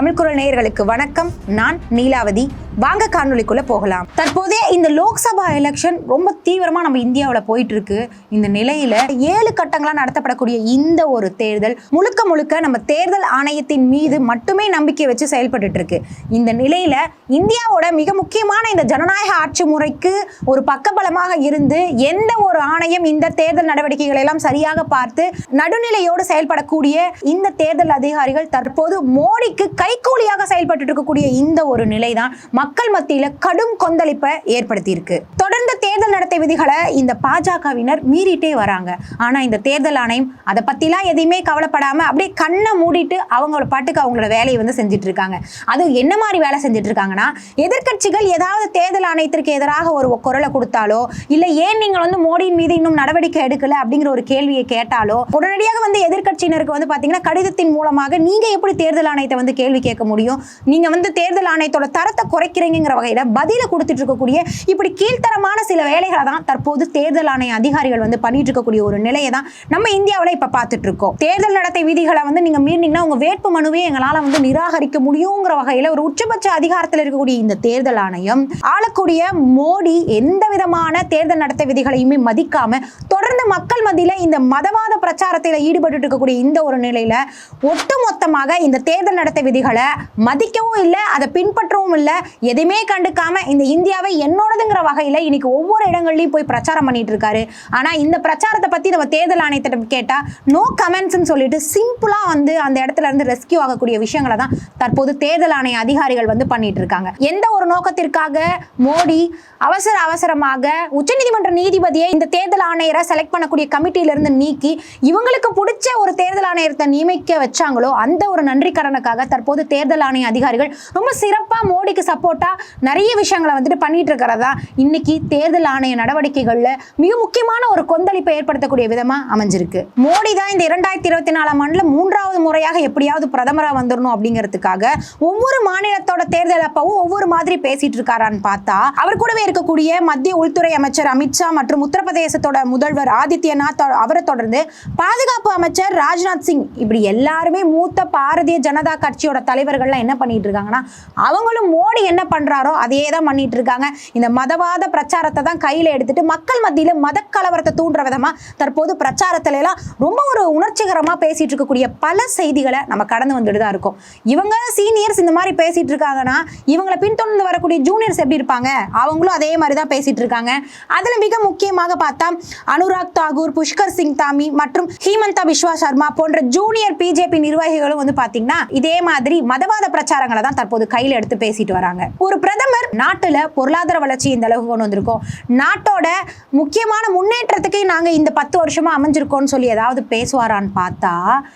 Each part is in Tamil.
தமிழ்குரல் நேயர்களுக்கு வணக்கம். நான் நீலாவதி. வாங்க காணொலிக்குள்ள போகலாம். தற்போதைய இந்த லோக்சபா எலெக்ஷன் ரொம்ப தீவிரமா நம்ம இந்தியாவில் போயிட்டு இருக்கு இந்த நிலையில ஏழு கட்டங்களா நடத்தப்படக்கூடிய இந்த ஒரு தேர்தல் முழுக்க முழுக்க நம்ம தேர்தல் ஆணையத்தின் மீது மட்டுமே நம்பிக்கை வச்சு செயல்பட்டு இருக்கு இந்த நிலையில இந்தியாவோட மிக முக்கியமான இந்த ஜனநாயக ஆட்சி முறைக்கு ஒரு பக்கபலமாக இருந்து எந்த ஒரு ஆணையம் இந்த தேர்தல் நடவடிக்கைகளை எல்லாம் சரியாக பார்த்து நடுநிலையோடு செயல்படக்கூடிய இந்த தேர்தல் அதிகாரிகள் தற்போது மோடிக்கு கைகூலியாக செயல்பட்டு இருக்கக்கூடிய இந்த ஒரு நிலைதான். மக்கள் மத்தியில கடும் கொந்தளிப்பை ஏற்படுத்தியிருக்கு. தொடர்ந்து தேர்தல் நடத்தை விதிகளை இந்த பாஜகவினர் மீறிட்டே வராங்க. ஆனா இந்த தேர்தல் ஆணையம் அதை பத்திலாம் எதையுமே கவலைப்படாம அப்படியே கண்ணை மூடிட்டு அவங்களோட பாட்டுக்கு அவங்களோட வேலையை வந்து செஞ்சுட்டு இருக்காங்க அது என்ன மாதிரி வேலை செஞ்சுட்டு இருக்காங்கன்னா எதிர்க்கட்சிகள் ஏதாவது தேர்தல் ஆணையத்திற்கு எதிராக ஒரு குரலை கொடுத்தாலோ இல்ல ஏன் நீங்கள் வந்து மோடியின் மீது இன்னும் நடவடிக்கை எடுக்கல அப்படிங்கிற ஒரு கேள்வியை கேட்டாலோ உடனடியாக வந்து எதிர்க்கட்சியினருக்கு வந்து பாத்தீங்கன்னா கடிதத்தின் மூலமாக நீங்க எப்படி தேர்தல் ஆணையத்தை வந்து கேள்வி கேட்க முடியும்? நீங்க வந்து தேர்தல் ஆணையத்தோட தரத்தை குறைக்கிறீங்கிற வகையில பதில கொடுத்துட்டு இருக்கக்கூடிய இப்படி கீழ்த்தரமான சில வேலைகளை தான் தற்போது தேர்தல் ஆணைய அதிகாரிகள் வந்து பண்ணிட்டு இருக்கக்கூடிய ஒரு நிலையை தான் நம்ம இந்தியாவில் இப்ப பார்த்துட்டு இருக்கோம் தேர்தல் நடத்தை விதிகளை வந்து நீங்க மீறினீங்கன்னா உங்க வேட்பு மனுவே எங்களால வந்து நிராகரிக்க முடியுங்கிற வகையில ஒரு உச்சபட்ச அதிகாரத்தில் இருக்கக்கூடிய இந்த தேர்தல் ஆணையம் ஆளக்கூடிய மோடி எந்த விதமான தேர்தல் நடத்தை விதிகளையுமே மதிக்காம தொடர்ந்து மக்கள் மத்தியில இந்த மதவாத பிரச்சாரத்தில் ஈடுபட்டு இருக்கக்கூடிய இந்த ஒரு நிலையில ஒட்டுமொத்தமாக இந்த தேர்தல் நடத்தை விதிகளை மதிக்கவும் இல்லை அதை பின்பற்றவும் இல்லை எதையுமே கண்டுக்காம இந்த இந்தியாவை என்னோடதுங்கிற வகையில இன்னைக்கு ஒவ்வொரு இடங்கள்லயும் போய் பிரச்சாரம் பண்ணிட்டு இருக்காரு. ஆனா இந்த பிரச்சாரத்தை பத்தி நம்ம தேர்தல் ஆணையத்திடம் கேட்டா நோ கமெண்ட்ஸ்னு சொல்லிட்டு சிம்பிளா வந்து அந்த இடத்துல இருந்து ரெஸ்கியூ ஆகக்கூடிய விஷயங்களை தான் தற்போது தேர்தல் ஆணைய அதிகாரிகள் வந்து பண்ணிட்டு இருக்காங்க. எந்த ஒரு நோக்கத்திற்காக மோடி அவசர அவசரமாக உச்சநீதிமன்ற நீதிபதியை இந்த தேர்தல் ஆணையரை செலக்ட் பண்ணக்கூடிய கமிட்டியில இருந்து நீக்கி இவங்களுக்கு பிடிச்ச ஒரு தேர்தல் ஆணையத்தை நியமிக்க வச்சாங்களோ அந்த ஒரு நன்றி கடனுக்காக தற்போது தேர்தல் ஆணைய அதிகாரிகள் ரொம்ப சிறப்பா மோடிக்கு சப்போர்ட் போட்டால் நிறைய விஷயங்களை வந்துட்டு பண்ணிட்டு இருக்கிறதா? இன்னைக்கு தேர்தல் ஆணைய நடவடிக்கைகளில் மிக முக்கியமான ஒரு கொந்தளிப்பை ஏற்படுத்தக்கூடிய விதமா அமைஞ்சிருக்கு. மோடி தான் இந்த இரண்டாயிரத்தி இருபத்தி நாலாம் ஆண்டில் மூன்றாவது முறையாக எப்படியாவது பிரதமராக வந்துடணும் அப்படிங்கிறதுக்காக ஒவ்வொரு மாநிலத்தோட தேர்தல் அப்பவும் ஒவ்வொரு மாதிரி பேசிட்டு இருக்காரான்னு பார்த்தா அவர் கூடவே இருக்கக்கூடிய மத்திய உள்துறை அமைச்சர் அமித்ஷா மற்றும் உத்தரப்பிரதேசத்தோட முதல்வர் ஆதித்யநாத் அவரை தொடர்ந்து பாதுகாப்பு அமைச்சர் ராஜ்நாத் சிங் இப்படி எல்லாருமே மூத்த பாரதிய ஜனதா கட்சியோட தலைவர்கள்லாம் என்ன பண்ணிட்டு இருக்காங்கன்னா அவங்களும் மோடி என்ன என்ன பண்ணுறாரோ அதையே தான் பண்ணிட்டு இருக்காங்க. இந்த மதவாத பிரச்சாரத்தை தான் கையில் எடுத்துட்டு மக்கள் மத்தியில் மத கலவரத்தை தூண்டுற விதமாக தற்போது பிரச்சாரத்துல எல்லாம் ரொம்ப ஒரு உணர்ச்சிகரமாக பேசிட்டு இருக்கக்கூடிய பல செய்திகளை நம்ம கடந்து வந்துட்டு தான் இருக்கோம். இவங்க சீனியர்ஸ் இந்த மாதிரி பேசிட்டு இருக்காங்கன்னா இவங்களை பின்தொடர்ந்து வரக்கூடிய ஜூனியர்ஸ் எப்படி இருப்பாங்க? அவங்களும் அதே மாதிரி தான் பேசிட்டு இருக்காங்க. அதில் மிக முக்கியமாக பார்த்தா அனுராக் தாகூர் புஷ்கர் சிங் தாமி மற்றும் ஹீமந்தா விஸ்வா சர்மா போன்ற ஜூனியர் பிஜேபி நிர்வாகிகளும் வந்து பார்த்தீங்கன்னா இதே மாதிரி மதவாத பிரச்சாரங்களை தான் தற்போது கையில் எடுத்து பேசிட்டு வராங்க. ஒரு பிரதமர் நாட்டுல பொருளாதார வளர்ச்சி இந்த அளவுக்கு கொண்டு வந்திருக்கோம். நாட்டோட முக்கியமான முன்னேற்றத்துக்கு நாங்க இந்த பத்து வருஷமா அமைஞ்சிருக்கோம்னு சொல்லி ஏதாவது பேசுவாரான்னு பார்த்தா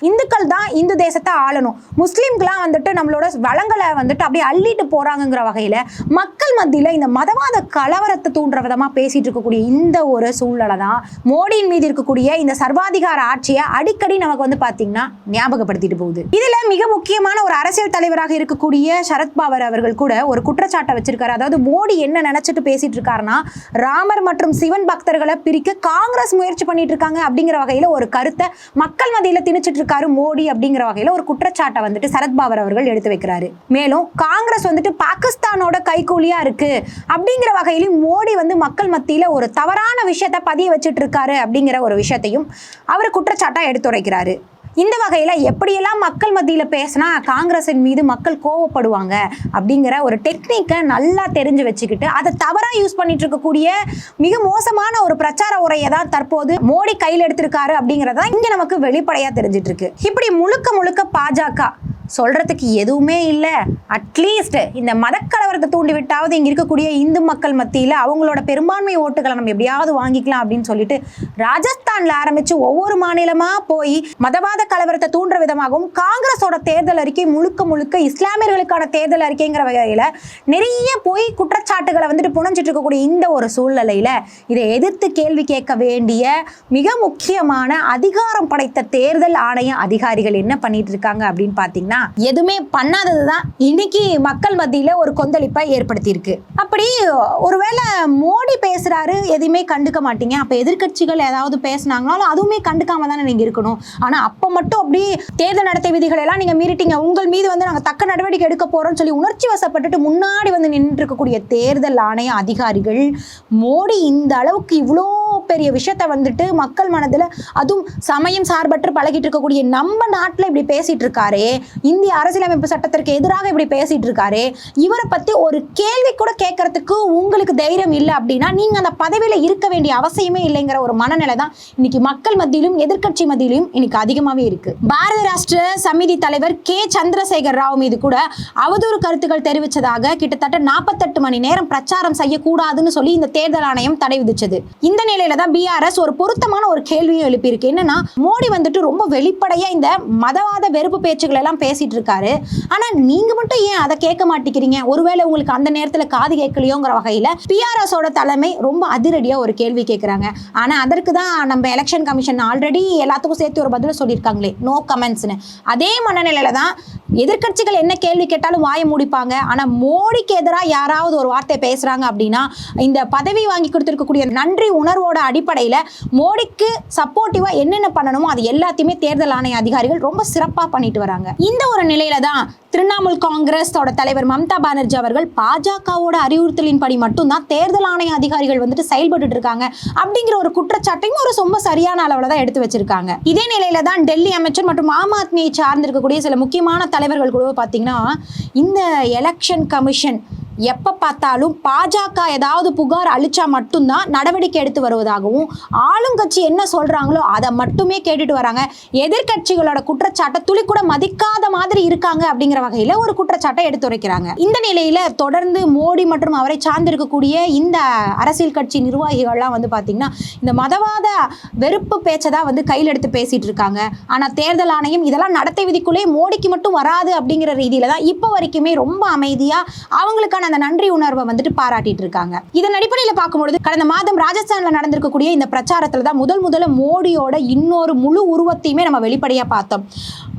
இந்துக்கள் தான் இந்து தேசத்தை ஆளணும். முஸ்லீம்கெல்லாம் வந்துட்டு நம்மளோட வளங்களை வந்துட்டு அப்படியே அள்ளிட்டு போறாங்கிற வகையில மக்கள் மத்தியில இந்த மதவாத கலவரத்தை தூண்டுற விதமா பேசிட்டு இருக்கக்கூடிய இந்த ஒரு சூழ்நிலை தான் மோடியின் மீது இருக்கக்கூடிய இந்த சர்வாதிகார ஆட்சியை அடிக்கடி நமக்கு வந்து பாத்தீங்கன்னா ஞாபகப்படுத்திட்டு போகுது. இதுல மிக முக்கியமான ஒரு அரசியல் தலைவராக இருக்கக்கூடிய சரத்பவர் அவர்கள் கூட ஒரு குற்றச்சாட்டை வச்சிருக்காரு. அதாவது மோடி என்ன நினைச்சிட்டு பேசிட்டு இருக்காருன்னா ராமர் மற்றும் சிவன் பக்தர்களை பிரிக்க காங்கிரஸ் முயற்சி பண்ணிட்டு இருக்காங்க அப்படிங்கிற வகையில ஒரு கருத்தை மக்கள் மத்தியில திணிச்சிட்டு இருக்காரு மோடி அப்படிங்கிற வகையில ஒரு குற்றச்சாட்டை வந்துட்டு சரத்பவர் அவர்கள் எடுத்து வைக்கிறாரு. மேலும் காங்கிரஸ் வந்துட்டு பாகிஸ்தானோட கைகூலியா இருக்கு அப்படிங்கிற வகையிலும் மோடி வந்து மக்கள் மத்தியில ஒரு தவறான விஷயத்த பதிய வச்சிட்டு இருக்காரு அப்படிங்கிற ஒரு விஷயத்தையும் அவர் குற்றச்சாட்டா எடுத்துரைக்கிறாரு. இந்த வகையில் எப்படியெல்லாம் மக்கள் மத்தியில் பேசினா காங்கிரஸின் மீது மக்கள் கோவப்படுவாங்க அப்படிங்கிற ஒரு டெக்னிக்கை நல்லா தெரிஞ்சு வச்சுக்கிட்டு அதை தவறாக யூஸ் பண்ணிட்டு இருக்கக்கூடிய மிக மோசமான ஒரு பிரச்சார உரையை தான் தற்போது மோடி கையில் எடுத்திருக்காரு அப்படிங்கிறதான் இங்கே நமக்கு வெளிப்படையாக தெரிஞ்சிட்டு இருக்கு இப்படி முழுக்க முழுக்க பாஜக சொல்கிறதுக்கு எதுவுமே இல்லை. அட்லீஸ்ட் இந்த மதக்கலவரத்தை தூண்டிவிட்டாவது இங்கே இருக்கக்கூடிய இந்து மக்கள் மத்தியில் அவங்களோட பெரும்பான்மை ஓட்டுகளை நம்ம எப்படியாவது வாங்கிக்கலாம் அப்படின்னு சொல்லிட்டு ராஜஸ்தானில் ஆரம்பித்து ஒவ்வொரு மாநிலமாக போய் மதவாத கலவரத்தை தூண்டுற விதமாகவும் காங்கிரஸோட தேர்தல் அறிக்கை முழுக்க முழுக்க இஸ்லாமியர்களுக்கான தேர்தல் அறிக்கைங்கிற வகையில் நிறைய போய் குற்றச்சாட்டுகளை வந்துட்டு புனைஞ்சிட்டு இருக்கக்கூடிய இந்த ஒரு சூழ்நிலையில் இதை எதிர்த்து கேள்வி கேட்க வேண்டிய மிக முக்கியமான அதிகாரம் படைத்த தேர்தல் ஆணைய அதிகாரிகள் என்ன பண்ணிட்டு இருக்காங்க அப்படின்னு பார்த்தீங்கன்னா அப்படின்னா எதுவுமே பண்ணாதது தான் இன்னைக்கு மக்கள் மத்தியில ஒரு கொந்தளிப்பை ஏற்படுத்தியிருக்கு. அப்படி ஒருவேளை மோடி பேசுறாரு எதையுமே கண்டுக்க மாட்டீங்க. அப்ப எதிர்க்கட்சிகள் ஏதாவது பேசுனாங்கனாலும் அதுவுமே கண்டுக்காம தானே நீங்க இருக்கணும். ஆனா அப்ப மட்டும் அப்படி தேர்தல் நடத்தை விதிகளை எல்லாம் நீங்க மீறிட்டீங்க. உங்கள் மீது வந்து நாங்க தக்க நடவடிக்கை எடுக்க போகிறோம்னு சொல்லி உணர்ச்சி வசப்பட்டுட்டு முன்னாடி வந்து நின்று இருக்கக்கூடிய தேர்தல் ஆணைய அதிகாரிகள் மோடி இந்த அளவுக்கு இவ்வளோ பெரிய விஷயத்த வந்துட்டு மக்கள் மனதில் அதுவும் சமயம் சார்பற்று பழகிட்டு இருக்கக்கூடிய நம்ம நாட்டில் இப்படி பேசிட்டு இருக்காரே இந்திய அரசியலமைப்பு சட்டத்திற்கு எதிராக இப்படி பேசிட்டு இருக்காரே இவரை பற்றி ஒரு கேள்வி கூட கேட்கறதுக்கு உங்களுக்கு தைரியம் இல்லை அப்படின்னா நீங்கள் அந்த பதவியில் இருக்க வேண்டிய அவசியமே இல்லைங்கிற ஒரு மனநிலை தான் இன்னைக்கு மக்கள் மத்தியிலும் எதிர்கட்சி மத்தியிலும் இன்னைக்கு அதிகமாகவே இருக்கு. பாரத ராஷ்டிர சமிதி தலைவர் கே. சந்திரசேகர் ராவ் மீது கூட அவதூறு கருத்துக்கள் தெரிவித்ததாக கிட்டத்தட்ட நாற்பத்தெட்டு மணி நேரம் பிரச்சாரம் செய்யக்கூடாதுன்னு சொல்லி இந்த தேர்தல் ஆணையம் தடை விதிச்சது. இந்த நிலையில தான் பிஆர்எஸ் ஒரு பொருத்தமான ஒரு கேள்வியும் எழுப்பியிருக்கு. என்னன்னா மோடி வந்துட்டு ரொம்ப வெளிப்படையா இந்த மதவாத வெறுப்பு பேச்சுக்கள் எல்லாம் பேசிட்டு இருக்காரு. ஆனா நீங்க மட்டும் ஏன் அதை கேட்க மாட்டேங்கிறீங்க? ஒருவேளை உங்களுக்கு அந்த நேரத்துல காது கேட்கலையோங்கிற வகையில பிஆர்எஸோட தலைமை ரொம்ப அதிரடியா ஒரு கேள்வி கேட்கிறாங்க. ஆனா அதற்கு தான் நம்ம எலெக்ஷன் கமிஷன் ஆல்ரெடி எல்லாத்துக்கும் சேர்த்து ஒரு பதில் சொல்லியிருக்காங்களே. நோ கமெண்ட்ஸ்னு அதே மனநிலையில தான் எதிர்க்கட்சிகள் என்ன கேள்வி கேட்டாலும் வாயை முடிப்பாங்க. ஆனா மோடிக்கு எதிராக யாராவது ஒரு வார்த்தை பேசுறாங்க அப்படின்னா இந்த பதவி வாங்கி கொடுத்துருக்கக்கூடிய நன்றி உணர்வோட அடிப்படையில் மோடிக்கு சப்போர்ட்டிவா என்னென்ன பண்ணணுமோ அது எல்லாத்தையுமே தேர்தல் ஆணைய அதிகாரிகள் ரொம்ப சிறப்பாக பண்ணிட்டு வராங்க. இந்த ஒரு நிலையில தான் திரிணாமுல் காங்கிரஸோட தலைவர் மம்தா பானர்ஜி அவர்கள் பாஜகவோட அறிவுறுத்தலின்படி மட்டும்தான் தேர்தல் ஆணைய அதிகாரிகள் வந்துட்டு செயல்பட்டு இருக்காங்க அப்படிங்கிற ஒரு குற்றச்சாட்டையும் ஒரு ரொம்ப சரியான அளவில் தான் எடுத்து வச்சிருக்காங்க. இதே நிலையில தான் டெல்லி அமைச்சர் மற்றும் ஆம் ஆத்மியை சார்ந்திருக்கக்கூடிய சில முக்கியமான தலைவர்கள் கூட பார்த்தீங்கன்னா இந்த எலெக்ஷன் கமிஷன் எப்போ பார்த்தாலும் பாஜக ஏதாவது புகார் அளிச்சா மட்டும்தான் நடவடிக்கை எடுத்து வருவதாகவும் ஆளுங்கட்சி என்ன சொல்றாங்களோ அதை மட்டுமே கேட்டுட்டு வராங்க. எதிர்கட்சிகளோட குற்றச்சாட்டை துளி கூட மதிக்காத மாதிரி இருக்காங்க அப்படிங்கிற வகையில் ஒரு குற்றச்சாட்டை எடுத்துரைக்கிறாங்க. இந்த நிலையில தொடர்ந்து மோடி மற்றும் அவரை சார்ந்திருக்கக்கூடிய இந்த அரசியல் கட்சி நிர்வாகிகள்லாம் வந்து பார்த்திங்கன்னா இந்த மதவாத வெறுப்பு பேச்சை தான் வந்து கையில் எடுத்து பேசிட்டு இருக்காங்க. ஆனால் தேர்தல் ஆணையம் இதெல்லாம் நடத்தை விதிக்குள்ளே மோடிக்கு மட்டும் வராது அப்படிங்கிற ரீதியில தான் இப்போ வரைக்குமே ரொம்ப அமைதியா அவங்களுக்கான அந்த நன்றி உணர்வை வந்துட்டு பாராட்டிட்டு இருக்காங்க இதன் அடிப்படையில் பார்க்கும்பொழுது கடந்த மாதம் ராஜஸ்தான்ல நடந்திருக்கக்கூடிய இந்த பிரச்சாரத்துல தான் முதல் முதல்ல மோடியோட இன்னொரு முழு உருவத்தையுமே நம்ம வெளிப்படையா பார்த்தோம்.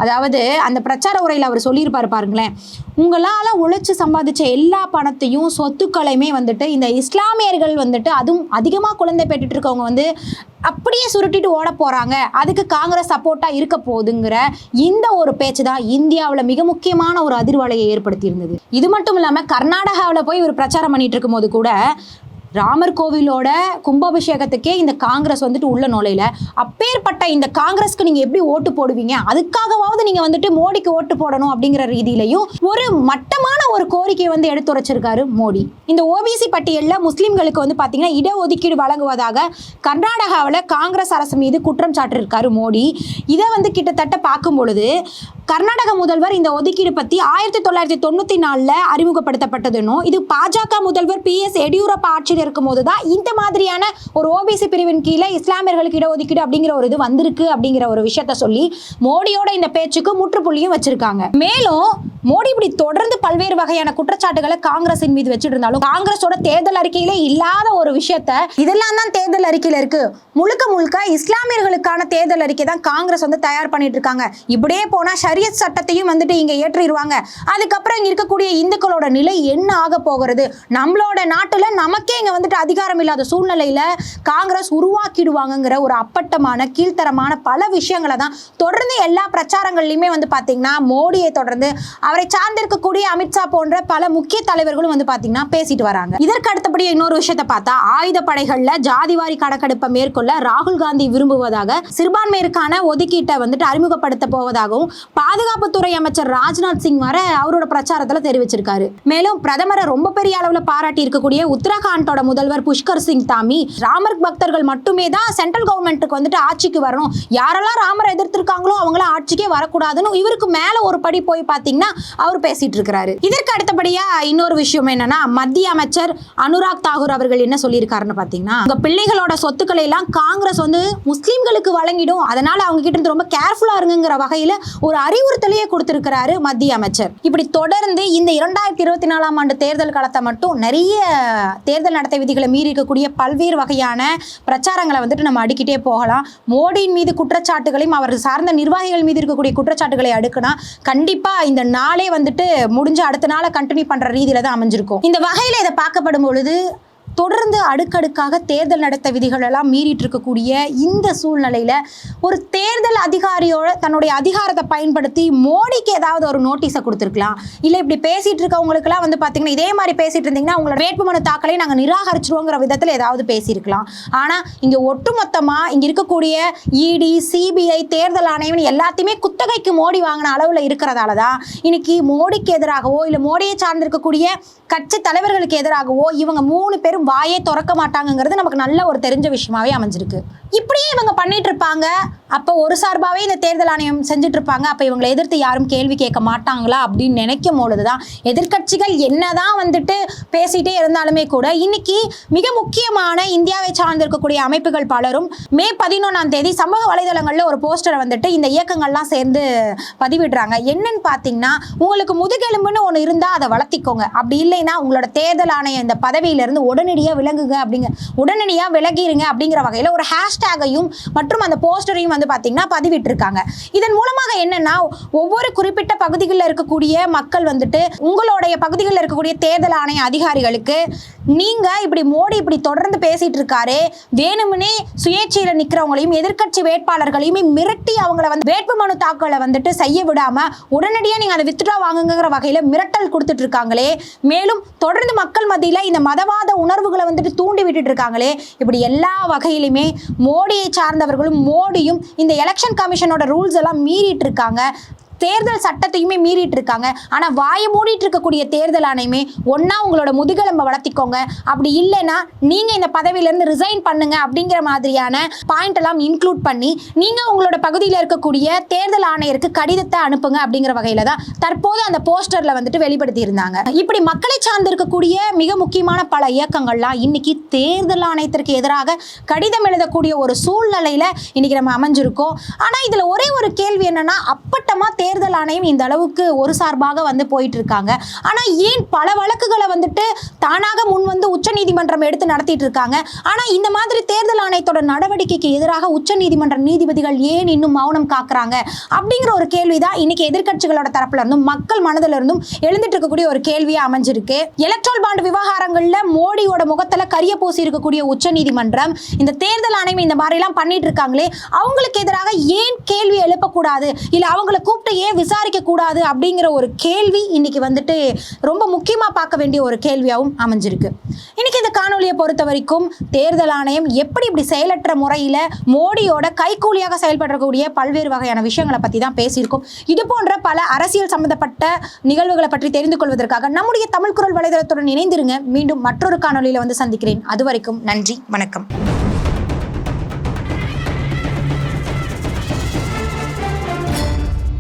அதாவது அந்த பிரச்சார உரையில் அவர் சொல்லியிருப்பாரு பாருங்களேன். உங்களால் உழைச்சு சம்பாதிச்ச எல்லா பணத்தையும் சொத்துக்களையுமே வந்துட்டு இந்த இஸ்லாமியர்கள் வந்துட்டு அதுவும் அதிகமாக குழந்தை பெற்றுட்டு இருக்கவங்க வந்து அப்படியே சுருட்டிட்டு ஓட போறாங்க. அதுக்கு காங்கிரஸ் சப்போர்ட்டா இருக்க போகுதுங்கிற இந்த ஒரு பேச்சு தான் இந்தியாவில் மிக முக்கியமான ஒரு அதிர்வலையை ஏற்படுத்தி இருந்தது இது மட்டும் இல்லாமல் கர்நாடகாவில் போய் ஒரு பிரச்சாரம் பண்ணிட்டு இருக்கும்போது கூட ராமர் கோவிலோட கும்பாபிஷேகத்துக்கே இந்த காங்கிரஸ் வந்துட்டு உள்ள நுழையில. அப்பேற்பட்ட இந்த காங்கிரஸ்க்கு நீங்க எப்படி ஓட்டு போடுவீங்க? அதுக்காகவாவது நீங்க வந்துட்டு மோடிக்கு ஓட்டு போடணும் அப்படிங்கிற ரீதியிலையும் ஒரு மட்டமான ஒரு கோரிக்கையை வந்து எடுத்துரைச்சிருக்காரு மோடி. இந்த ஓபிசி பட்டியலில் முஸ்லிம்களுக்கு வந்து பார்த்தீங்கன்னா இடஒதுக்கீடு வழங்குவதாக கர்நாடகாவில் காங்கிரஸ் அரசு மீது குற்றம் சாட்டிருக்காரு மோடி. இதை வந்து கிட்டத்தட்ட பார்க்கும் பொழுது கர்நாடக முதல்வர் இந்த ஒதுக்கீடு பத்தி ஆயிரத்தி தொள்ளாயிரத்தி தொண்ணூத்தி நாலுல அறிமுகப்படுத்தப்பட்டதுன்னும் இது பாஜக முதல்வர் பி எஸ் எடியூரப்பா ஆட்சியில் இருக்கும்போது தான் இந்த மாதிரியான ஒரு ஓபிசி பிரிவின் கீழே இஸ்லாமியர்களுக்கு இடஒதுக்கீடு அப்படிங்கிற ஒரு இது வந்திருக்கு அப்படிங்கிற ஒரு விஷயத்த சொல்லி மோடியோட இந்த பேச்சுக்கு முற்றுப்புள்ளியும் வச்சிருக்காங்க. மேலும் மோடி இப்படி தொடர்ந்து பல்வேறு வகையான குற்றச்சாட்டுகளை காங்கிரசின் மீது வச்சுட்டு இருந்தாலும் காங்கிரஸோட தேர்தல் அறிக்கையில இல்லாத ஒரு விஷயத்த இதெல்லாம் தான் தேர்தல் அறிக்கையில இருக்கு. முழுக்க முழுக்க இஸ்லாமியர்களுக்கான தேர்தல் அறிக்கை தான் காங்கிரஸ் வந்து தயார் பண்ணிட்டு இருக்காங்க. இப்படியே போனா ஷரியத் சட்டத்தையும் வந்துட்டு இங்கே ஏற்றிடுவாங்க. அதுக்கப்புறம் இங்கே இருக்கக்கூடிய இந்துக்களோட நிலை என்ன ஆக போகிறது? நம்மளோட நாட்டில் நமக்கே இங்கே வந்துட்டு அதிகாரம் இல்லாத சூழ்நிலையில் காங்கிரஸ் உருவாக்கிடுவாங்கங்கிற ஒரு அப்பட்டமான கீழ்த்தரமான பல விஷயங்களை தான் தொடர்ந்து எல்லா பிரச்சாரங்கள்லையுமே வந்து பார்த்தீங்கன்னா மோடியை தொடர்ந்து அவரை சார்ந்திருக்கக்கூடிய அமித்ஷா போன்ற பல முக்கிய தலைவர்களும் வந்து பார்த்தீங்கன்னா பேசிட்டு வராங்க. இதற்கு அடுத்தபடியே இன்னொரு விஷயத்தை பார்த்தா ஆயுத படைகளில் ஜாதிவாரி கணக்கெடுப்பை மேற்கொள்ள ராகுல் காந்தி விரும்புவதாக சிறுபான்மையிற்கான ஒதுக்கீட்டை வந்துட்டு அறிமுகப்படுத்த போவதாகவும் பாதுகாப்புத்துறை அமைச்சர் ராஜ்நாத் சிங் வர அவரோட பிரச்சாரத்துல தெரிவிச்சிருக்காரு. மேலும் பிரதமரை ரொம்ப பெரிய அளவுல பாராட்டி இருக்கக்கூடிய உத்தரகாண்டோட முதல்வர் புஷ்கர் சிங் தாமி ராமர் பக்தர்கள் மட்டுமே தான் சென்ட்ரல் கவர்மெண்ட்டுக்கு வந்துட்டு ஆட்சிக்கு வரணும். யாரெல்லாம் ராமரை எதிர்த்திருக்காங்களோ அவங்களாம் ஆட்சிக்கே வரக்கூடாதுன்னு இவருக்கு மேல ஒரு படி போய் பாத்தீங்கன்னா அவர் பேசிட்டு இருக்கிறாரு இதற்கு அடுத்தபடியா இன்னொரு விஷயம் என்னன்னா மத்திய அமைச்சர் அனுராக் தாகூர் அவர்கள் என்ன சொல்லியிருக்காருன்னு பாத்தீங்கன்னா உங்க பிள்ளைகளோட சொத்துக்களை எல்லாம் காங்கிரஸ் வந்து முஸ்லீம்களுக்கு வழங்கிடும். அதனால அவங்க கிட்ட இருந்து ரொம்ப கேர்ஃபுல்லா இருங்கிற வகையில ஒரு அறிவுறுத்தலையே கொடுத்திருக்கிறாரு மத்திய அமைச்சர். இப்படி தொடர்ந்து இந்த இரண்டாயிரத்தி இருபத்தி நாலாம் ஆண்டு தேர்தல் காலத்தை மட்டும் நிறைய தேர்தல் நடத்தை விதிகளை மீறி இருக்கக்கூடிய பல்வேறு வகையான பிரச்சாரங்களை வந்துட்டு நம்ம அடுக்கிட்டே போகலாம். மோடியின் மீது குற்றச்சாட்டுகளையும் அவர் சார்ந்த நிர்வாகிகள் மீது இருக்கக்கூடிய குற்றச்சாட்டுகளை அடுக்குனா கண்டிப்பா இந்த நாளே வந்துட்டு முடிஞ்ச அடுத்த நாளை கண்டினியூ பண்ற ரீதியில தான் அமைஞ்சிருக்கும். இந்த வகையில இதை பார்க்கப்படும் பொழுது தொடர்ந்து அடுக்கடுக்காக தேர்தல் நடத்த விதிகள் எல்லாம் மீறிட்டு இருக்கக்கூடிய இந்த சூழ்நிலையில ஒரு தேர்தல் அதிகாரியோட தன்னுடைய அதிகாரத்தை பயன்படுத்தி மோடிக்கு ஏதாவது ஒரு நோட்டீஸை கொடுத்துருக்கலாம். இல்லை இப்படி பேசிட்டு இருக்கவங்களுக்குலாம் வந்து பார்த்தீங்கன்னா இதே மாதிரி பேசிட்டு இருந்தீங்கன்னா உங்களோட வேட்புமனு தாக்கலை நாங்கள் நிராகரிச்சிருவோங்கிற விதத்தில் ஏதாவது பேசியிருக்கலாம். ஆனால் இங்கே ஒட்டுமொத்தமாக இங்கே இருக்கக்கூடிய இடி சிபிஐ தேர்தல் ஆணையம் எல்லாத்தையுமே குத்தகைக்கு மோடி வாங்கின அளவில் இருக்கிறதால தான் இன்னைக்கு மோடிக்கு எதிராகவோ இல்லை மோடியை சார்ந்திருக்கக்கூடிய கட்சி தலைவர்களுக்கு எதிராகவோ இவங்க மூணு பேரும் வாயே திறக்க மாட்டாங்கங்கிறது நமக்கு நல்ல ஒரு தெரிஞ்ச விஷயமாவே அமைஞ்சிருக்கு. இப்படியே இவங்க பண்ணிட்டு இருப்பாங்க அப்போ ஒரு சார்பாகவே இந்த தேர்தல் ஆணையம் செஞ்சுட்டு இருப்பாங்க அப்போ இவங்களை எதிர்த்து யாரும் கேள்வி கேட்க மாட்டாங்களா அப்படின்னு நினைக்கும் பொழுது தான் எதிர்க்கட்சிகள் என்னதான் வந்துட்டு பேசிட்டே இருந்தாலுமே கூட இன்னைக்கு மிக முக்கியமான இந்தியாவை சார்ந்திருக்கக்கூடிய அமைப்புகள் பலரும் மே பதினொன்றாம் தேதி சமூக வலைதளங்களில் ஒரு போஸ்டரை வந்துட்டு இந்த இயக்கங்கள்லாம் சேர்ந்து பதிவிடுறாங்க. என்னன்னு பார்த்தீங்கன்னா உங்களுக்கு முதுகெலும்புன்னு ஒன்று இருந்தால் அதை வளர்த்திக்கோங்க. அப்படி இல்லைன்னா உங்களோட தேர்தல் ஆணையம் இந்த பதவியிலிருந்து உடனடியாக விலங்குங்க அப்படிங்க உடனடியாக விலகிருங்க அப்படிங்கிற வகையில் ஒரு ஹேஷ்டேகையும் மற்றும் அந்த போஸ்டரையும் வந்து பார்த்தீங்கன்னா பதிவிட்டிருக்காங்க. இதன் மூலமாக என்னன்னா ஒவ்வொரு குறிப்பிட்ட பகுதிகளில் இருக்கக்கூடிய மக்கள் வந்துட்டு உங்களுடைய பகுதிகளில் இருக்கக்கூடிய தேர்தல் ஆணைய அதிகாரிகளுக்கு நீங்கள் இப்படி மோடி இப்படி தொடர்ந்து பேசிட்டு இருக்காரு வேணும்னே சுயேட்சையில் நிற்கிறவங்களையும் எதிர்க்கட்சி வேட்பாளர்களையுமே மிரட்டி அவங்கள வந்து வேட்பு மனு தாக்கலை வந்துட்டு செய்ய விடாமல் உடனடியாக நீங்கள் அதை வித்ட்ரா வாங்குங்கிற வகையில் மிரட்டல் கொடுத்துட்டு இருக்காங்களே மேலும் தொடர்ந்து மக்கள் மத்தியில் இந்த மதவாத உணர்வுகளை வந்துட்டு தூண்டி விட்டுட்டு இருக்காங்களே இப்படி எல்லா வகையிலுமே மோடியை சார்ந்தவர்களும் மோடியும் இந்த எலெக்ஷன் கமிஷனோட ரூல்ஸ் எல்லாம் மீறிட்டு இருக்காங்க. தேர்தல் சட்டத்தையுமே மீறிட்டு இருக்காங்க. ஆனா வாயை மூடிட்டு இருக்கக்கூடிய தேர்தல் ஆணையமே ஒன்றா உங்களோட முதுகெலும்பை வளர்த்திக்கோங்க. அப்படி இல்லைன்னா நீங்க இந்த பதவியில இருந்து ரிசைன் பண்ணுங்க அப்படிங்கிற மாதிரியான பாயிண்ட் எல்லாம் இன்க்ளூட் பண்ணி நீங்க உங்களோட பகுதியில் இருக்கக்கூடிய தேர்தல் ஆணையருக்கு கடிதத்தை அனுப்புங்க அப்படிங்கிற வகையில தான் தற்போது அந்த போஸ்டர்ல வந்துட்டு வெளிப்படுத்தி இருந்தாங்க இப்படி மக்களை சார்ந்து இருக்கக்கூடிய மிக முக்கியமான பல இயக்கங்கள்லாம் இன்னைக்கு தேர்தல் ஆணையத்திற்கு எதிராக கடிதம் எழுதக்கூடிய ஒரு சூழ்நிலையில இன்னைக்கு நம்ம அமைஞ்சிருக்கோம். ஆனா இதுல ஒரே ஒரு கேள்வி என்னன்னா அப்பட்டமா தேர்தல் ஆணையம் இந்த அளவுக்கு ஒரு சார்பாக வந்து போயிட்டு இருக்காங்க ஆனா ஏன் பல வழக்குகளை வந்துட்டு தானாக முன் வந்து உச்சநீதிமன்றம் எடுத்து நடத்திட்டு இருக்காங்க ஆனா இந்த மாதிரி தேர்தல் ஆணையத்தோட நடவடிக்கைக்கு எதிராக உச்சநீதிமன்ற நீதிபதிகள் ஏன் இன்னும் மௌனம் காக்குறாங்க? அப்படிங்கிற ஒரு கேள்விதான் இன்னைக்கு எதிர்கட்சிகளோட தரப்புல இருந்தும் மக்கள் மனதில இருந்தும் எழுந்துட்டு இருக்கக்கூடிய ஒரு கேள்வியா அமைஞ்சிருக்கு. எலக்ட்ரல் பாண்ட் விவகாரங்கள்ல மோடியோட முகத்துல கரிய பூசி இருக்கக்கூடிய உச்சநீதிமன்றம் இந்த தேர்தல் ஆணையம் இந்த மாதிரி எல்லாம் பண்ணிட்டு இருக்காங்களே அவங்களுக்கு எதிராக ஏன் கேள்வி எழுப்பக்கூடாது? இல்ல அவங்கள கூப்பிட்டு ஏன் விசாரிக்க கூடாது அப்படிங்கிற ஒரு கேள்வி இன்னைக்கு வந்துட்டு ரொம்ப முக்கியமாக பார்க்க வேண்டிய ஒரு கேள்வியாகவும் அமைஞ்சிருக்கு. இன்னைக்கு இந்த காணொலியை பொறுத்த வரைக்கும் தேர்தல் ஆணையம் எப்படி இப்படி செயலற்ற முறையில் மோடியோட கைக்கூலியாக செயல்படக்கூடிய பல்வேறு வகையான விஷயங்களை பற்றி தான் பேசியிருக்கோம். இது போன்ற பல அரசியல் சம்பந்தப்பட்ட நிகழ்வுகளை பற்றி தெரிந்து கொள்வதற்காக நம்முடைய தமிழ் குரல் வலைதளத்துடன் இணைந்திருங்க. மீண்டும் மற்றொரு காணொலியில் வந்து சந்திக்கிறேன். அது வரைக்கும் நன்றி. வணக்கம்.